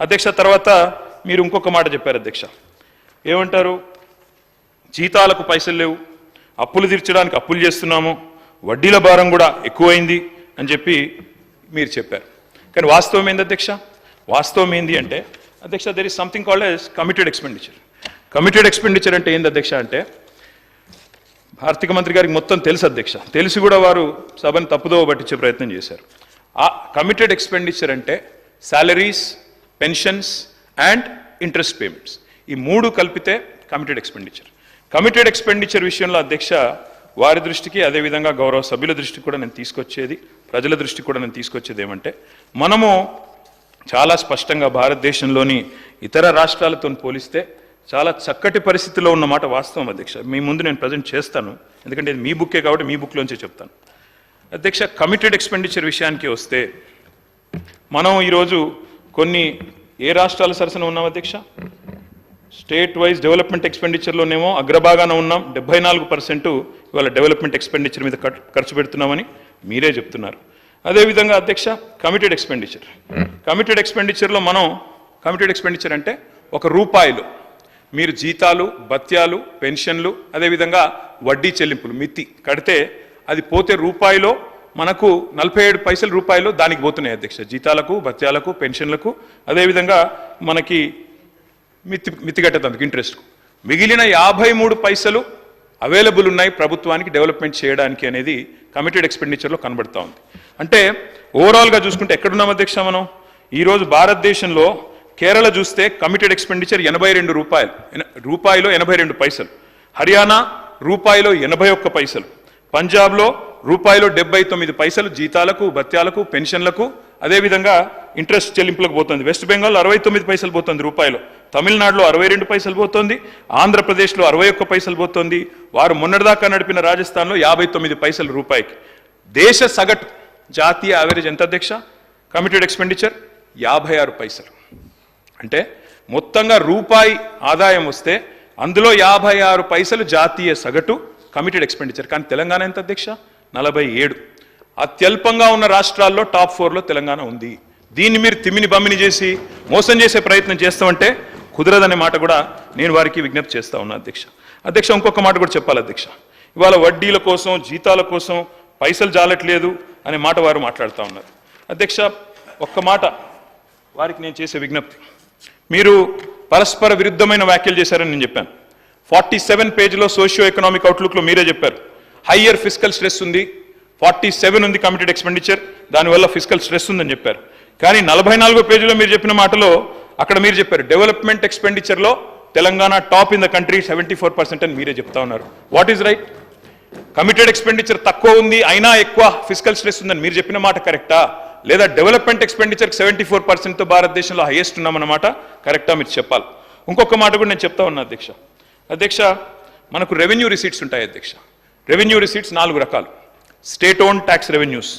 అధ్యక్ష తర్వాత మీరు ఇంకొక మాట చెప్పారు అధ్యక్ష. ఏమంటారు? జీతాలకు పైసలు లేవు అప్పులు తీర్చడానికి అప్పులు చేస్తున్నాము వడ్డీల భారం కూడా ఎక్కువైంది అని చెప్పి మీరు చెప్పారు. కానీ వాస్తవం ఏంది అధ్యక్ష? వాస్తవం ఏంది అంటే అధ్యక్ష there is something called as committed expenditure committed expenditure అంటే ఏంది అధ్యక్ష అంటే ఆర్థిక మంత్రి గారికి మొత్తం తెలుసు అధ్యక్ష. తెలిసి కూడా వారు సభను తప్పుదోవ పట్టించే ప్రయత్నం చేశారు. ఆ కమిటెడ్ ఎక్స్పెండిచర్ అంటే salaries pensions and interest payments. ఈ మూడు కలిపితే కమిటెడ్ ఎక్స్పెండిచర్ కమిటెడ్ ఎక్స్పెండిచర్ విషయంలో అధ్యక్ష వారి దృష్టికి అదేవిధంగా గౌరవ సభ్యుల దృష్టికి కూడా నేను తీసుకొచ్చేది ప్రజల దృష్టికి కూడా నేను తీసుకొచ్చేది ఏమంటే మనము చాలా స్పష్టంగా భారతదేశంలోని ఇతర రాష్ట్రాలతో పోలిస్తే చాలా చక్కటి పరిస్థితిలో ఉన్నమాట వాస్తవం అధ్యక్ష. మీ ముందు నేను ప్రజెంట్ చేస్తాను ఎందుకంటే ఇది మీ బుక్కే కాబట్టి మీ బుక్లోంచే చెప్తాను. అధ్యక్ష కమిటెడ్ ఎక్స్పెండిచర్ విషయానికి వస్తే మనం ఈరోజు కొన్ని ఏ రాష్ట్రాల సరసన ఉన్నాం అధ్యక్ష? స్టేట్ వైజ్ డెవలప్మెంట్ ఎక్స్పెండిచర్లోనేమో అగ్రభాగాన ఉన్నాం. డెబ్బై నాలుగు పర్సెంట్ ఇవాళ డెవలప్మెంట్ ఎక్స్పెండిచర్ మీద ఖర్చు పెడుతున్నామని మీరే చెప్తున్నారు. అదేవిధంగా అధ్యక్ష కమిటెడ్ ఎక్స్పెండిచర్ కమిటెడ్ ఎక్స్పెండిచర్లో మనం కమిటెడ్ ఎక్స్పెండిచర్ అంటే ఒక రూపాయలు. మీరు జీతాలు భత్యాలు పెన్షన్లు అదేవిధంగా వడ్డీ చెల్లింపులు మితి కడితే అది పోతే రూపాయిలో మనకు నలభై ఏడు పైసలు రూపాయలు దానికి పోతున్నాయి అధ్యక్ష. జీతాలకు భత్యాలకు పెన్షన్లకు అదేవిధంగా మనకి మితి మితి ఇంట్రెస్ట్కు. ఇంట్రెస్ట్ మిగిలిన యాభై మూడు పైసలు అవైలబుల్ ఉన్నాయి ప్రభుత్వానికి డెవలప్మెంట్ చేయడానికి అనేది కమిటెడ్ ఎక్స్పెండిచర్లో కనబడుతూ ఉంది. అంటే ఓవరాల్గా చూసుకుంటే ఎక్కడున్నాం అధ్యక్ష మనం? ఈరోజు భారతదేశంలో కేరళ చూస్తే కమిటెడ్ ఎక్స్పెండిచర్ ఎనభై రెండు రూపాయలు. ఎన- రూపాయిలో ఎనభై రెండు పైసలు. హర్యానా రూపాయిలో ఎనభై ఒక్క పైసలు. పంజాబ్లో రూపాయలు డెబ్బై తొమ్మిది పైసలు జీతాలకు భత్యాలకు పెన్షన్లకు అదేవిధంగా ఇంట్రెస్ట్ చెల్లింపులకు పోతుంది. వెస్ట్ బెంగాల్ అరవై తొమ్మిది పైసలు పోతుంది రూపాయలు. తమిళనాడులో అరవై రెండు పైసలు పోతుంది. ఆంధ్రప్రదేశ్లో అరవై ఒక్క పైసలు పోతుంది. వారు మొన్నటిదాకా నడిపిన రాజస్థాన్లో యాభై తొమ్మిది పైసలు రూపాయికి. దేశ సగటు జాతీయ యావరేజ్ ఎంత అధ్యక్ష? కమిటెడ్ ఎక్స్పెండిచర్ యాభై ఆరు పైసలు. అంటే మొత్తంగా రూపాయి ఆదాయం వస్తే అందులో యాభై ఆరు పైసలు జాతీయ సగటు కమిటెడ్ ఎక్స్పెండిచర్ కానీ తెలంగాణ ఎంత అధ్యక్ష? నలభై ఏడు. అత్యల్పంగా ఉన్న రాష్ట్రాల్లో టాప్ ఫోర్లో తెలంగాణ ఉంది. దీన్ని మీరు తిమ్మిని బమ్మిని చేసి మోసం చేసే ప్రయత్నం చేస్తామంటే కుదరదనే మాట కూడా నేను వారికి విజ్ఞప్తి చేస్తా ఉన్నా అధ్యక్ష. అధ్యక్ష ఇంకొక మాట కూడా చెప్పాలి అధ్యక్ష. ఇవాళ వడ్డీల కోసం జీతాల కోసం పైసలు జాలట్లేదు అనే మాట వారు మాట్లాడుతూ ఉన్నారు. అధ్యక్ష ఒక్క మాట వారికి నేను చేసే విజ్ఞప్తి. మీరు పరస్పర విరుద్ధమైన వ్యాఖ్యలు చేశారని నేను చెప్పాను. ఫార్టీ సెవెన్ పేజీలో సోషియో ఎకనామిక్ అవుట్లుక్లో మీరే చెప్పారు. హయ్యర్ ఫిజికల్ స్ట్రెస్ ఉంది. ఫార్టీ సెవెన్ ఉంది కమిటెడ్ ఎక్స్పెండిచర్. దానివల్ల ఫిజికల్ స్ట్రెస్ ఉందని చెప్పారు. కానీ నలభై నాలుగో పేజీలో మీరు చెప్పిన మాటలో అక్కడ మీరు చెప్పారు development ఎక్స్పెండిచర్లో Telangana top in the country seventy four percent అని మీరే చెప్తా ఉన్నారు. What is right? Committed expenditure తక్కువ ఉంది అయినా ఎక్కువ ఫిజికల్ స్ట్రెస్ ఉందని మీరు చెప్పిన మాట కరెక్టా? లేదా డెవలప్మెంట్ ఎక్స్పెండిచర్ సెవెంటీ ఫోర్ పర్సెంట్తో భారతదేశంలో హైయెస్ట్ ఉన్నామన్నమాట? కరెక్టా మీరు చెప్పాలి. ఇంకొక మాట కూడా నేను చెప్తా ఉన్నా అధ్యక్ష. అధ్యక్ష మనకు రెవెన్యూ రిసీట్స్ ఉంటాయి అధ్యక్ష. రెవెన్యూ రిసీట్స్ నాలుగు రకాలు. స్టేట్ ఓన్ ట్యాక్స్ రెవెన్యూస్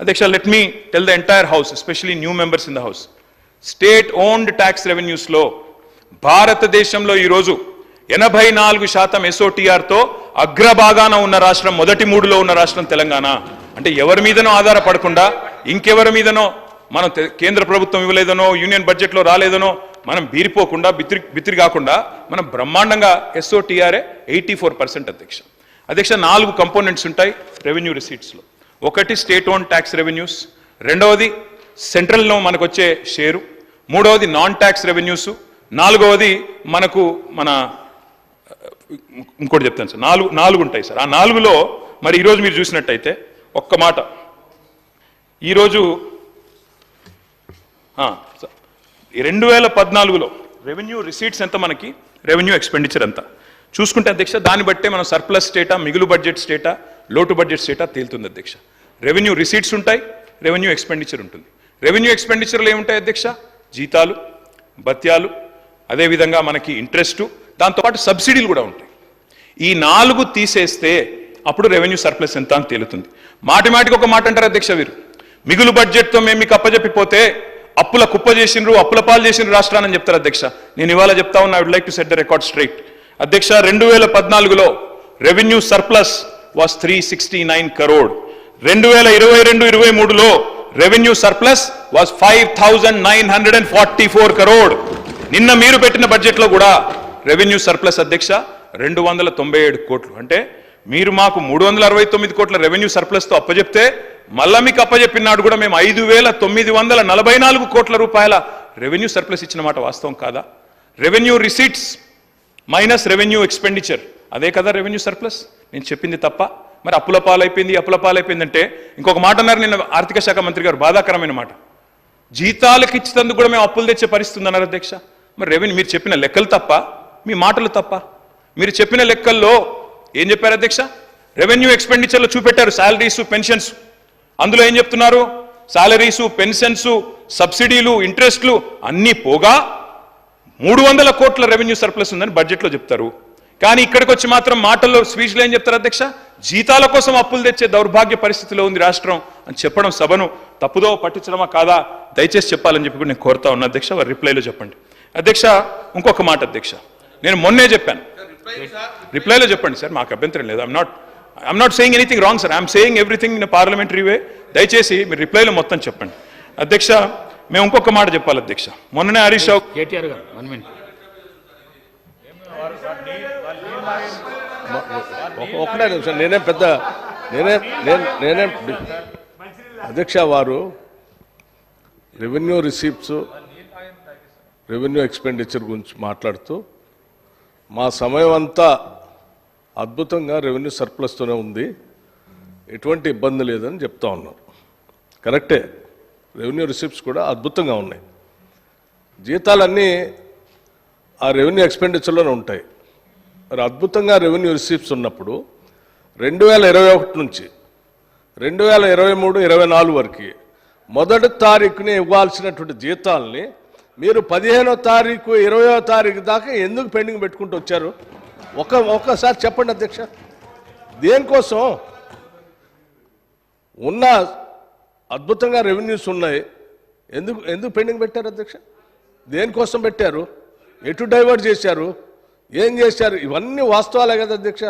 అధ్యక్ష let me tell the entire house especially new members in the house state owned tax రెవెన్యూస్లో భారతదేశంలో ఈరోజు ఎనభై నాలుగు శాతం ఎస్ఓటీఆర్తో అగ్రభాగాన ఉన్న రాష్ట్రం మొదటి మూడులో ఉన్న రాష్ట్రం తెలంగాణ. అంటే ఎవరి మీదనో ఆధారపడకుండా ఇంకెవరి మీదనో మనం కేంద్ర ప్రభుత్వం ఇవ్వలేదనో యూనియన్ బడ్జెట్లో రాలేదనో మనం బీరిపోకుండా బిత్రి బిత్రి కాకుండా మనం బ్రహ్మాండంగా ఎస్ఓటీఆర్ఏ ఎయిటీ ఫోర్ పర్సెంట్ అధ్యక్ష. అధ్యక్ష నాలుగు కంపోనెంట్స్ ఉంటాయి రెవెన్యూ రిసీట్స్లో ఒకటి స్టేట్ ఓన్ ట్యాక్స్ రెవెన్యూస్ రెండవది సెంట్రల్లో మనకు వచ్చే షేరు మూడవది నాన్ ట్యాక్స్ రెవెన్యూస్ నాలుగవది మనకు మన ఇంకోటి చెప్తాను సార్ నాలుగు నాలుగు ఉంటాయి సార్. ఆ నాలుగులో మరి ఈరోజు మీరు చూసినట్టయితే ఒక్క మాట. ఈరోజు ఈ రెండు వేల పద్నాలుగులో రెవెన్యూ రిసీట్స్ ఎంత మనకి? రెవెన్యూ ఎక్స్పెండిచర్ ఎంత? చూసుకుంటే అధ్యక్ష దాన్ని బట్టే మనం సర్ప్లస్ స్టేటా మిగులు బడ్జెట్ స్టేటా లోటు బడ్జెట్ స్టేటా తేలుతుంది అధ్యక్ష. రెవెన్యూ రిసీట్స్ ఉంటాయి రెవెన్యూ ఎక్స్పెండిచర్ ఉంటుంది. రెవెన్యూ ఎక్స్పెండిచర్లు ఏముంటాయి అధ్యక్ష? జీతాలు భత్యాలు అదేవిధంగా మనకి ఇంట్రెస్ట్ దాంతోపాటు సబ్సిడీలు కూడా ఉంటాయి. ఈ నాలుగు తీసేస్తే అప్పుడు రెవెన్యూ సర్ప్లస్ ఎంత అని తేలుతుంది. మాటి మాటికి ఒక మాట అంటారు అధ్యక్ష వీరు. మిగులు బడ్జెట్తో మేము మీకు అప్పజెప్పిపోతే అప్పుల కుప్ప చేసిండ్రు అప్పుల పాలు చేసిండ్రు రాష్ట్రాన్ని చెప్తారు అధ్యక్ష. నేను ఇవాళ చెప్తా ఉన్నా I would like to set the record straight అధ్యక్ష రెండు వేల పద్నాలుగులో revenue surplus was three sixty nine crore. రెండు వేల ఇరవై రెండు ఇరవై మూడులో revenue surplus was five thousand nine hundred and forty four crore. నిన్న మీరు పెట్టిన బడ్జెట్లో కూడా రెవెన్యూ సర్ప్లస్ అధ్యక్ష రెండు వందల తొంభై ఏడు కోట్లు. అంటే మీరు మాకు మూడు వందల అరవై తొమ్మిది కోట్ల రెవెన్యూ సర్ప్లస్తో అప్పజెప్తే మళ్ళా మీకు అప్పజెప్పినాడు కూడా మేము ఐదు వేల తొమ్మిది వందల నలభై నాలుగు కోట్ల రూపాయల రెవెన్యూ సర్ప్లస్ ఇచ్చిన మాట వాస్తవం కాదా? Revenue receipts minus revenue expenditure అదే కదా రెవెన్యూ సర్ప్లస్ నేను చెప్పింది తప్ప. మరి అప్పుల పాలైపోయింది అప్పుల పాలైపోయిందంటే ఇంకొక మాట అన్నారు నిన్న ఆర్థిక శాఖ మంత్రి గారు బాధాకరమైన మాట. జీతాలకు ఇచ్చినందుకు కూడా మేము అప్పులు తెచ్చే పరిస్థితి ఉందన్నారు అధ్యక్ష. మరి రెవెన్యూ మీరు చెప్పిన లెక్కలు తప్ప మీ మాటలు తప్ప. మీరు చెప్పిన లెక్కల్లో ఏం చెప్పారు అధ్యక్ష? రెవెన్యూ ఎక్స్పెండిచర్లో చూపెట్టారు శాలరీస్ పెన్షన్స్ అందులో ఏం చెప్తున్నారు? శాలరీసు పెన్షన్స్ సబ్సిడీలు ఇంట్రెస్ట్లు అన్నీ పోగా మూడు వందల కోట్ల రెవెన్యూ సర్ప్లస్ ఉందని బడ్జెట్లో చెప్తారు. కానీ ఇక్కడికి వచ్చి మాత్రం మాటల్లో స్పీచ్లో ఏం చెప్తారు అధ్యక్ష? జీతాల కోసం అప్పులు తెచ్చే దౌర్భాగ్య పరిస్థితిలో ఉంది రాష్ట్రం అని చెప్పడం సభను తప్పుదో పట్టించడమా కాదా? దయచేసి చెప్పాలని చెప్పి నేను కోరుతా ఉన్నా అధ్యక్ష వారి రిప్లైలో చెప్పండి. అధ్యక్ష ఇంకొక మాట అధ్యక్ష. నేను మొన్నే చెప్పాను. రిప్లైలో చెప్పండి సార్ మాకు అభ్యంతరం లేదు. I'm not I'm not saying anything wrong sir I'm saying everything in parliamentary way దయచేసి మీరు రిప్లైలో మొత్తం చెప్పండి. అధ్యక్ష మేము ఇంకొక మాట చెప్పాలి అధ్యక్ష. మొన్ననే హరీష్ రావు కేటీఆర్ గారు వన్ మినిట్ ఒక- ఒకటే నిమిషం నేనే పెద్ద నేనే నేను నేనే అధ్యక్ష వారు రెవెన్యూ రిసీప్ట్స్ రెవెన్యూ ఎక్స్పెండిచర్ గురించి మాట్లాడుతూ మా సమయం అంతా అద్భుతంగా రెవెన్యూ సర్ప్లస్తోనే ఉంది. ఎటువంటి ఇబ్బంది లేదని చెప్తా ఉన్నారు కరెక్టే. రెవెన్యూ రిసిప్ట్స్ కూడా అద్భుతంగా ఉన్నాయి. జీతాలన్నీ ఆ రెవెన్యూ ఎక్స్పెండిచర్లోనే ఉంటాయి. మరి అద్భుతంగా రెవెన్యూ రిసీప్ట్స్ ఉన్నప్పుడు రెండు వేల ఇరవై ఒకటి నుంచి రెండు వేల ఇరవై మూడు ఇరవై నాలుగు వరకు మొదటి తారీఖుని ఇవ్వాల్సినటువంటి జీతాలని మీరు పదిహేనో తారీఖు ఇరవయో తారీఖు దాకా ఎందుకు పెండింగ్ పెట్టుకుంటూ వచ్చారు? ఒక ఒక్కసారి చెప్పండి అధ్యక్ష. దేనికోసం? ఉన్న అద్భుతంగా రెవెన్యూస్ ఉన్నాయి. ఎందుకు ఎందుకు పెండింగ్ పెట్టారు అధ్యక్ష? దేనికోసం పెట్టారు? ఎటు డైవర్ట్ చేశారు? ఏం చేశారు? ఇవన్నీ వాస్తవాలే కదా అధ్యక్ష.